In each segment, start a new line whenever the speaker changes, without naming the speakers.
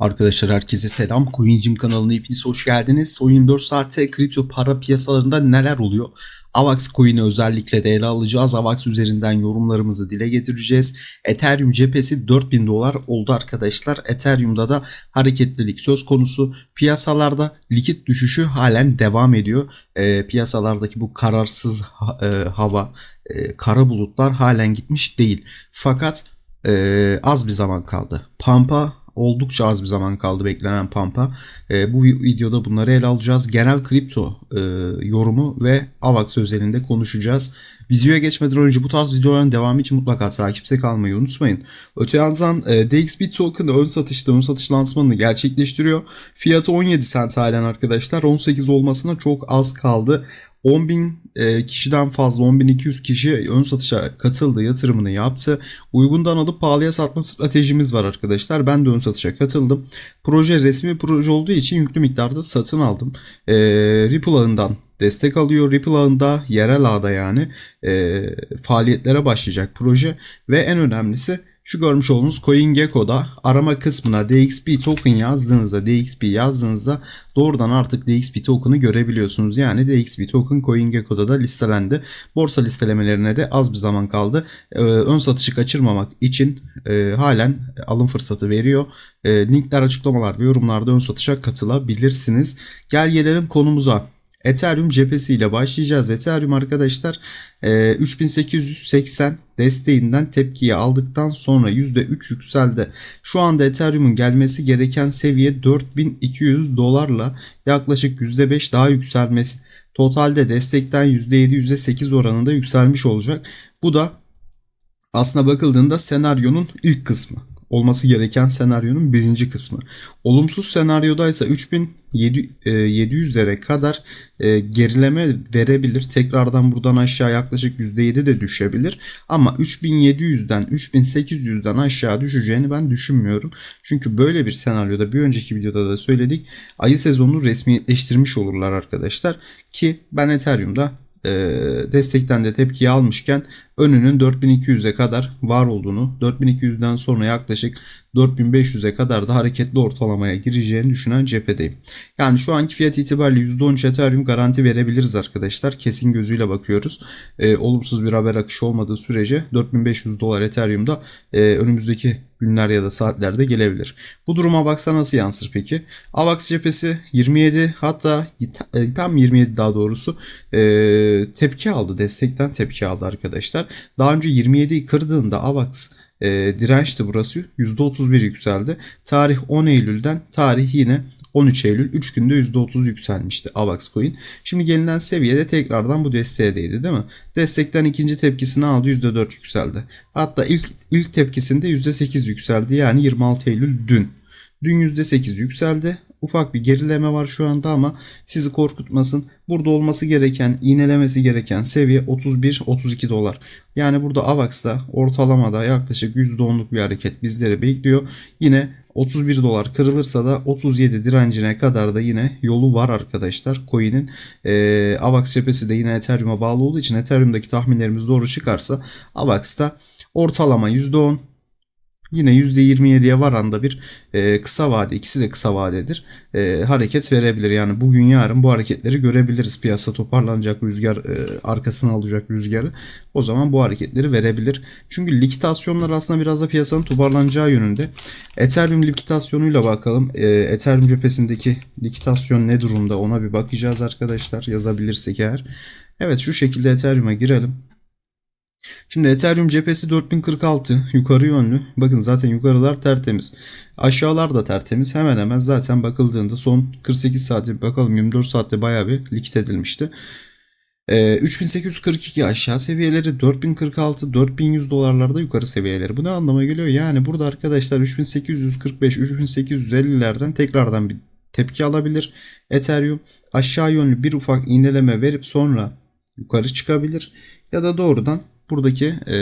Arkadaşlar herkese selam. Coincim kanalına hepiniz hoş geldiniz. O 24 saatte kripto para piyasalarında neler oluyor? AVAX coin'i özellikle de ele alacağız. AVAX üzerinden yorumlarımızı dile getireceğiz. Ethereum cephesi 4000 dolar oldu arkadaşlar. Ethereum'da da hareketlilik söz konusu. Piyasalarda likit düşüşü halen devam ediyor. E, piyasalardaki bu kararsız ha- e, hava, e, kara bulutlar halen gitmiş değil. Fakat e, az bir zaman kaldı. Pampa oldukça az bir zaman kaldı beklenen pampa. E, bu videoda bunları ele alacağız. Genel kripto e, yorumu ve AVAX özelinde konuşacağız. Videoya geçmeden önce bu tarz videoların devamı için mutlaka takipte kalmayı unutmayın. Öte yandan e, DXB token ön satışta ön satış lansmanını gerçekleştiriyor. Fiyatı 17 sent halen arkadaşlar. 18 olmasına çok az kaldı. 10.000 e, kişiden fazla 10.200 kişi ön satışa katıldı, yatırımını yaptı. Uygundan alıp pahalıya satma stratejimiz var arkadaşlar. Ben de ön satışa katıldım. Proje resmi proje olduğu için yüklü miktarda satın aldım. E, Ripple ağından destek alıyor. Ripple ağında yerel ağda yani e, faaliyetlere başlayacak proje ve en önemlisi şu görmüş olduğunuz CoinGecko'da arama kısmına DXP token yazdığınızda DXP yazdığınızda doğrudan artık DXP token'ı görebiliyorsunuz. Yani DXP token CoinGecko'da da listelendi. Borsa listelemelerine de az bir zaman kaldı. Ee, ön satışı kaçırmamak için e, halen alım fırsatı veriyor. E, linkler açıklamalar ve yorumlarda ön satışa katılabilirsiniz. Gel gelelim konumuza. Ethereum cephesiyle başlayacağız. Ethereum arkadaşlar e, 3880 desteğinden tepkiyi aldıktan sonra %3 yükseldi. Şu anda Ethereum'un gelmesi gereken seviye 4200 dolarla yaklaşık %5 daha yükselmesi. Totalde destekten %7 %8 oranında yükselmiş olacak. Bu da aslına bakıldığında senaryonun ilk kısmı olması gereken senaryonun birinci kısmı. Olumsuz senaryoda ise 3700'lere kadar e, gerileme verebilir. Tekrardan buradan aşağı yaklaşık %7 de düşebilir. Ama 3700'den 3800'den aşağı düşeceğini ben düşünmüyorum. Çünkü böyle bir senaryoda bir önceki videoda da söyledik. Ayı sezonunu resmileştirmiş olurlar arkadaşlar. Ki ben Ethereum'da e, destekten de tepkiyi almışken önünün 4200'e kadar var olduğunu 4200'den sonra yaklaşık 4500'e kadar da hareketli ortalamaya gireceğini düşünen cephedeyim. Yani şu anki fiyat itibariyle %13 Ethereum garanti verebiliriz arkadaşlar. Kesin gözüyle bakıyoruz. E, olumsuz bir haber akışı olmadığı sürece 4500 dolar Ethereum'da e, önümüzdeki günler ya da saatlerde gelebilir. Bu duruma baksa nasıl yansır peki? AVAX cephesi 27 hatta e, tam 27 daha doğrusu e, tepki aldı. Destekten tepki aldı arkadaşlar. Daha önce 27'yi kırdığında AVAX e, dirençti burası. %31 yükseldi. Tarih 10 Eylül'den tarih yine 13 Eylül 3 günde %30 yükselmişti AVAX coin. Şimdi gelinen seviyede tekrardan bu desteğe değdi değil mi? Destekten ikinci tepkisini aldı %4 yükseldi. Hatta ilk ilk tepkisinde %8 yükseldi. Yani 26 Eylül dün. Dün %8 yükseldi. Ufak bir gerileme var şu anda ama sizi korkutmasın. Burada olması gereken, iğnelemesi gereken seviye 31-32 dolar. Yani burada AVAX'da ortalamada yaklaşık %10'luk bir hareket bizleri bekliyor. Yine 31 dolar kırılırsa da 37 direncine kadar da yine yolu var arkadaşlar. Coin'in e, AVAX cephesi de yine Ethereum'a bağlı olduğu için Ethereum'daki tahminlerimiz doğru çıkarsa AVAX'ta ortalama %10 yine %27'ye varanda bir e, kısa vade ikisi de kısa vadedir e, hareket verebilir. Yani bugün yarın bu hareketleri görebiliriz. Piyasa toparlanacak rüzgar e, arkasına alacak rüzgarı. O zaman bu hareketleri verebilir. Çünkü likitasyonlar aslında biraz da piyasanın toparlanacağı yönünde. Ethereum likitasyonuyla bakalım. E, Ethereum cephesindeki likitasyon ne durumda ona bir bakacağız arkadaşlar. Yazabilirsek eğer. Evet şu şekilde Ethereum'a girelim. Şimdi Ethereum cephesi 4046 yukarı yönlü. Bakın zaten yukarılar tertemiz. Aşağılar da tertemiz. Hemen hemen zaten bakıldığında son 48 saate bakalım 24 saatte bayağı bir likit edilmişti. Ee, 3842 aşağı seviyeleri 4046 4100 dolarlarda yukarı seviyeleri. Bu ne anlama geliyor? Yani burada arkadaşlar 3845 3850'lerden tekrardan bir tepki alabilir. Ethereum aşağı yönlü bir ufak iğneleme verip sonra yukarı çıkabilir ya da doğrudan buradaki e,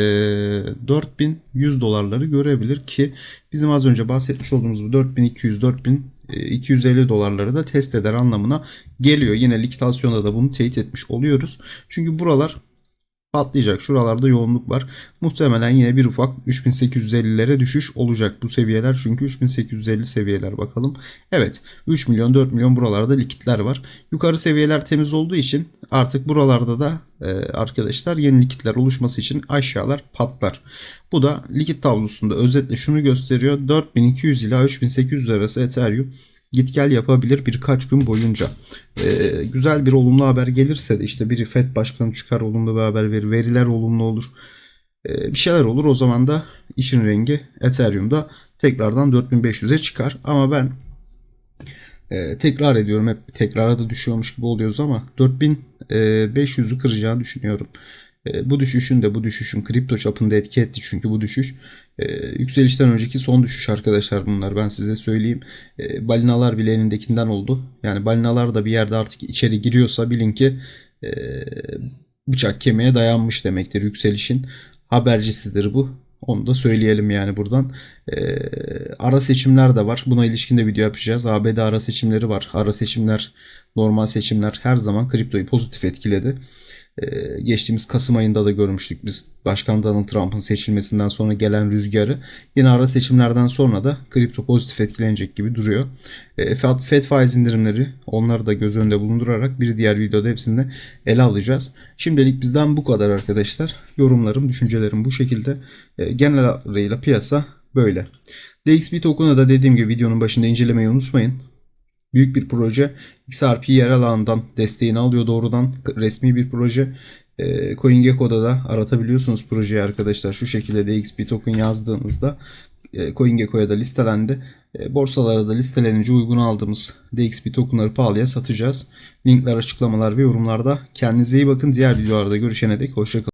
4100 dolarları görebilir ki bizim az önce bahsetmiş olduğumuz bu 4200 4250 dolarları da test eder anlamına geliyor. Yine likitasyonda da bunu teyit etmiş oluyoruz. Çünkü buralar patlayacak. Şuralarda yoğunluk var. Muhtemelen yine bir ufak 3850'lere düşüş olacak bu seviyeler. Çünkü 3850 seviyeler bakalım. Evet 3 milyon 4 milyon buralarda likitler var. Yukarı seviyeler temiz olduğu için artık buralarda da e, arkadaşlar yeni likitler oluşması için aşağılar patlar. Bu da likit tablosunda özetle şunu gösteriyor. 4200 ila 3800 arası Ethereum git gel yapabilir birkaç gün boyunca. Ee, güzel bir olumlu haber gelirse de işte bir FED başkanı çıkar olumlu bir haber verir. Veriler olumlu olur. Ee, bir şeyler olur. O zaman da işin rengi Ethereum'da tekrardan 4500'e çıkar. Ama ben e, tekrar ediyorum. Hep tekrara da düşüyormuş gibi oluyoruz ama 4500'ü kıracağını düşünüyorum. E, bu düşüşün de bu düşüşün kripto çapında etki etti çünkü bu düşüş e, yükselişten önceki son düşüş arkadaşlar bunlar ben size söyleyeyim. E, balinalar bile elindekinden oldu. Yani balinalar da bir yerde artık içeri giriyorsa bilin ki bıçak kemiğe dayanmış demektir yükselişin habercisidir bu. Onu da söyleyelim yani buradan. Ee, ara seçimler de var. Buna ilişkin de video yapacağız. ABD ara seçimleri var. Ara seçimler, normal seçimler her zaman kriptoyu pozitif etkiledi. Ee, geçtiğimiz Kasım ayında da görmüştük biz Başkan Donald Trump'ın seçilmesinden sonra gelen rüzgarı. Yine ara seçimlerden sonra da kripto pozitif etkilenecek gibi duruyor. Ee, Fed faiz indirimleri onları da göz önünde bulundurarak bir diğer videoda hepsini ele alacağız. Şimdilik bizden bu kadar arkadaşlar. Yorumlarım, düşüncelerim bu şekilde. Ee, genel hatlarıyla piyasa böyle. DXB token'ı da dediğim gibi videonun başında incelemeyi unutmayın. Büyük bir proje. XRP yer alanından desteğini alıyor doğrudan. Resmi bir proje. E, CoinGecko'da da aratabiliyorsunuz projeyi arkadaşlar. Şu şekilde DXB token yazdığınızda e, CoinGecko'ya da listelendi. E, borsalara da listelenince uygun aldığımız DXB tokenları pahalıya satacağız. Linkler açıklamalar ve yorumlarda. Kendinize iyi bakın. Diğer videolarda görüşene dek hoşçakalın.